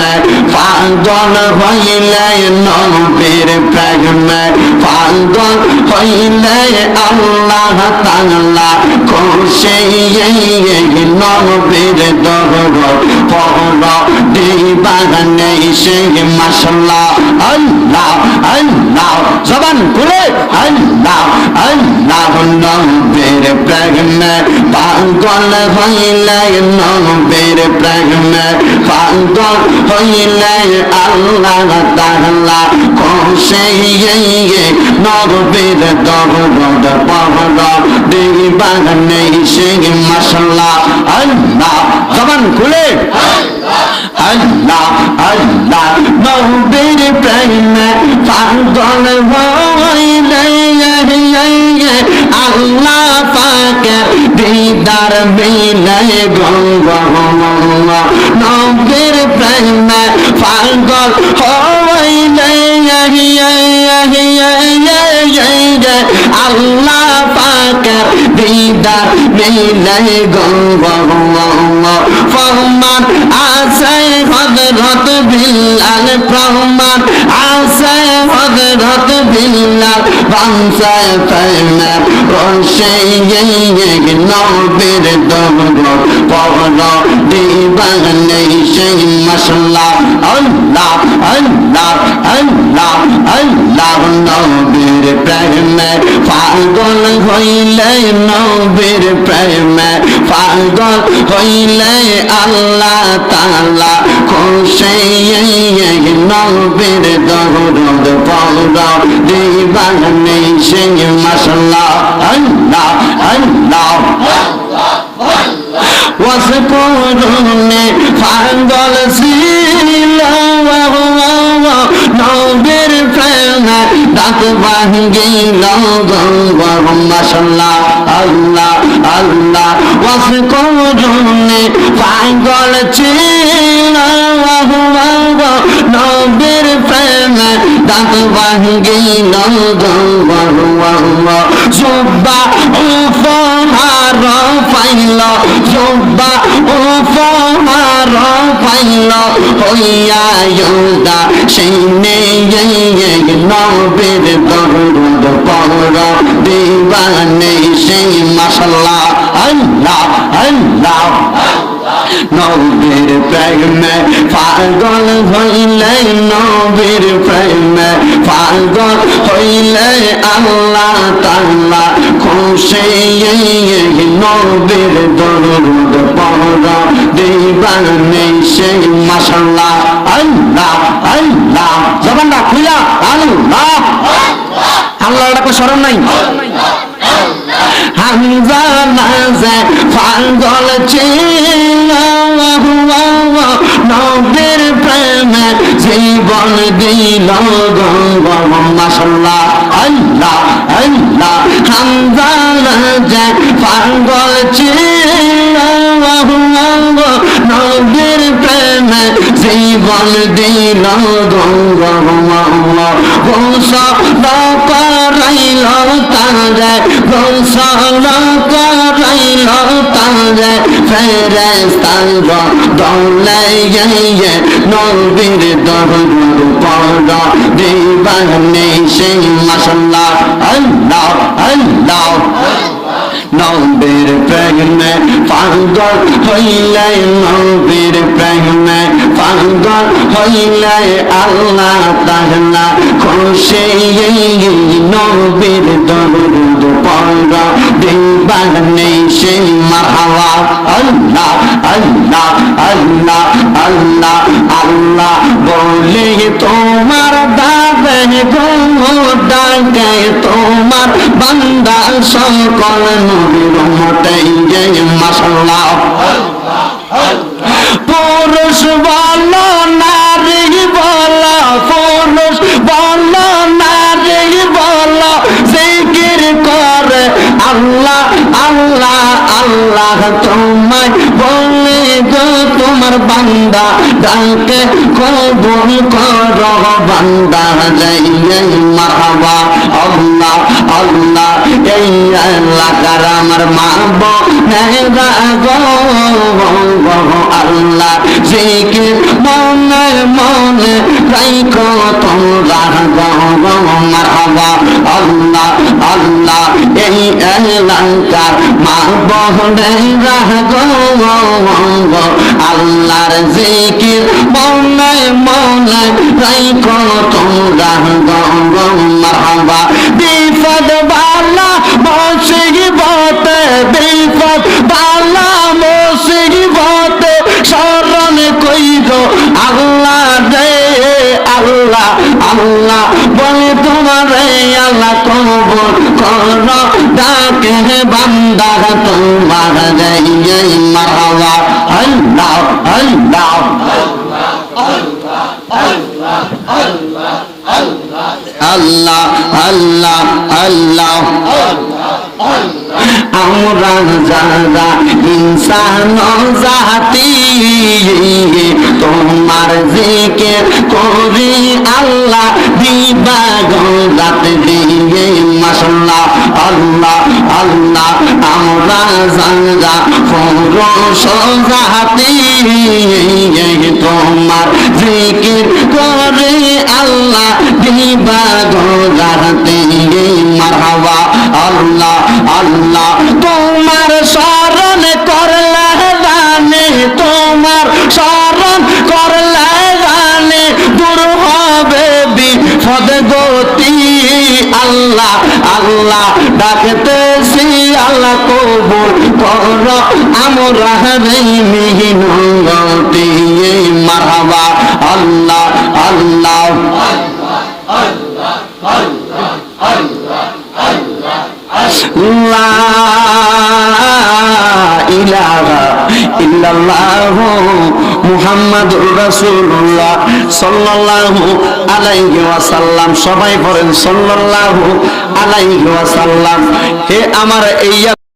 প্রেমে পাগল হইলে নবীর প্রেমে পাগল হইলে আল্লাহ তাআলা খুশি নবীর দরদ পড় দিবানে সেই মাশাল্লাহ আল্লাহ আল্লাহ, জবান খুলে, আল্লাহ আল্লাহ নবীর প্রেমে পাগল হইলে নবীর প্রেমে পাগল হইলে আল্লাহ তাআলা খুশি নবীর দরদ পড় দিবানে সেই মাশাল্লাহ আল্লাহ, জবান খুলে। আল্লাহ আল্লাহ, নবীর প্রেমে পাগল হইলে আল্লাহ পাকের দিদার মিলে গঙ্গ পাগল আল্লাহ পাকের দিদার মিলে ফরমান আছে হজরত বিল্লাল প্রহমান আছে হজরত বিল্লাল বাংসায় প্রেমে রসে নবীর দমর পর দিবানে সেই মশলা আল্লাহ আল্লাহ আল্লাহ আল্লাহ নবীর প্রেমে পাগল হইলে নবীর প্রেমে পাগল হইলে আল্লাহ তাআলা খুশি নবীর দরদ পড় দিবানে সেই মশলা আল্লাহ আল্লাহ। ওয়াসকুরুনি পাগল ছিল নবীর প্রেমে দাঁত ভাঙ্গিল মাশাল্লাহ, আল্লাহ আল্লাহ ওয়াসকুরুনি পাগল ছিল নবীর প্রেমে দাঁত ভাঙ্গিল জুব্বা পাইল জুব্বা উপহার পাইল হইয়া ইউদা সেই নবীর দরুদ পর দিবানে সেই মাসাল্লাহ আল্লাহ আল্লাহ। নবীর প্রেমে পাগল হইলে, নবীর প্রেমে পাগল হইলে আল্লাহ তাআলা খুশি নবীর দরুদ পড় দিবানে সেই মাশাল্লাহ আল্লাহ আল্লাহ জবানটা খুলা আল্লাহ আল্লাহ ডাকলে স্মরণ নাই হামজা নাজে পাগল ছিল। নবীর প্রেমে জীবন দিল মাসাল্লাহ আল্লাহ আল্লাহ। হামজা নাজে পাগল ছিল। প্রেমে জীবন দিল গোসল করাইল তারে গোসল করাইল তারে। ফেরেস্তার দৌলে গিয়ে নবীর দরুদ পড়। দিবানে সেই মাসাল্লাহ আল্লাহ আল্লাহ। নবীর প্রেমে পাগল হইলে নবীর হইলে আল্লাহ তাহলা খুশি নবীর দরুদ পড় দিবানে সেই মারহাবা। আল্লাহ আল্লাহ আল্লাহ আল্লাহ আল্লাহ বলে তোমার দাবে গো ডাকে তোমার বান্দা সকল নবীর মতেই যে মাসাল্লাহ পুরুষ বল নারী আল্লাহ আল্লাহ আল্লাহ তোমায় বলে তোমার বান্দা, ডাকে কবুল করো বান্দা, যাই মারহাবা আল্লাহ আল্লাহ, এই এলাকার আমার মা বোনেরা গো আল্লাহ জিকির মনে মনে রাইকো তোমরা, গো মারহাবা আল্লাহ আল্লাহ, এই এলাকার মা বোনেরা গো আল্লাহর জিকির মনে মনে রাইকো তোমরা গো মারহাবা। বিপদ বালা মুসিবতে বিপদ বালা মুসিবতে শরণ কইর আল্লাহ রে, আল্লাহ আল্লাহ। বলে তোমার আল্লাহ কবর কর। ডাকে বান্দা, তোমার রে মারহাবা আল্লাহ আল্লাহ। আল্লাহ আল্লাহ আল্লাহ। আমরা যারা ইনসান জাতি, তোমার জিকে করি আল্লাহ, দিবা রাত দিয়ে মাসাল্লাহ আল্লাহ আল্লাহ, আমরা যারা ফরস জাতি তোমার জিকির করে আল্লাহ রাতে মারহাবা। আল্লাহ আল্লাহ, তোমার স্মরণ করলে জানে, তোমার স্মরণ করলে জানে, দূর হবে বিপদ গতি আল্লাহ আল্লাহ ডাকতেছি আল্লাহ কবুল কর। আমরা রে মিহিনগতি মারহাবা আল্লাহ আল্লাহ। ইলাহা ইল্লাল্লাহ মুহাম্মাদুর রাসূলুল্লাহ সাল্লাল্লাহু আলাইহি ওয়াসাল্লাম। সবাই পড়েন সাল্লাল্লাহু আলাইহি ওয়াসাল্লাম। হে আমার এই